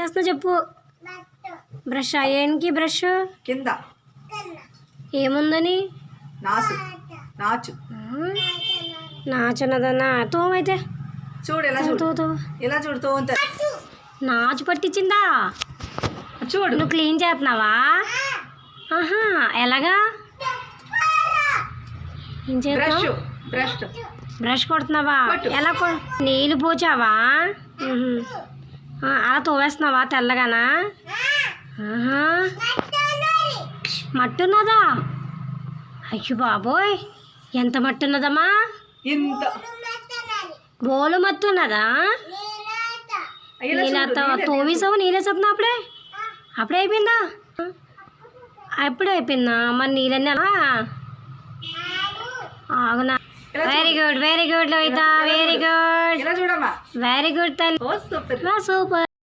చేస్తున్నా చెప్పు. బ్రష్ ఏంటి బ్రష్? కింద. ఏముందని? నాచు. నా చిన్నదన్నా తోమైతే చూడు ఎలా చూడు. ఎలా చూడు తోంత నాచు పట్టించిందా? చూడు. నువ్వు క్లీన్ చేస్తున్నావా? ఆహా ఎలాగా? ఏం బ్రష్ చేస్తావు బ్రష్. బ్రష్ కొడుతున్నావా. ఎలా నీళ్ళు పోచావా? అలా తోవేస్తున్నావా తెల్లగానా? ఆహా. మట్టి ఉన్నదా అయ్యో బాబోయ్ ఎంత మట్టి ఉన్నదమ్మా ఇంత. బోలు మట్టి ఉన్నదా ఇలా చూడు, నీళ్ళతో నీళ్ళే తోవేసావు నీళ్ళేసేస్తున్నా అప్పుడే? అప్పుడే అయిపోయిందా? అప్పుడే అయిపోయిందా? మరి నీళ్ళన్నీ చూడు. Very good very good Lohitha very good Very good, Tali. Oh, super. Oh, super.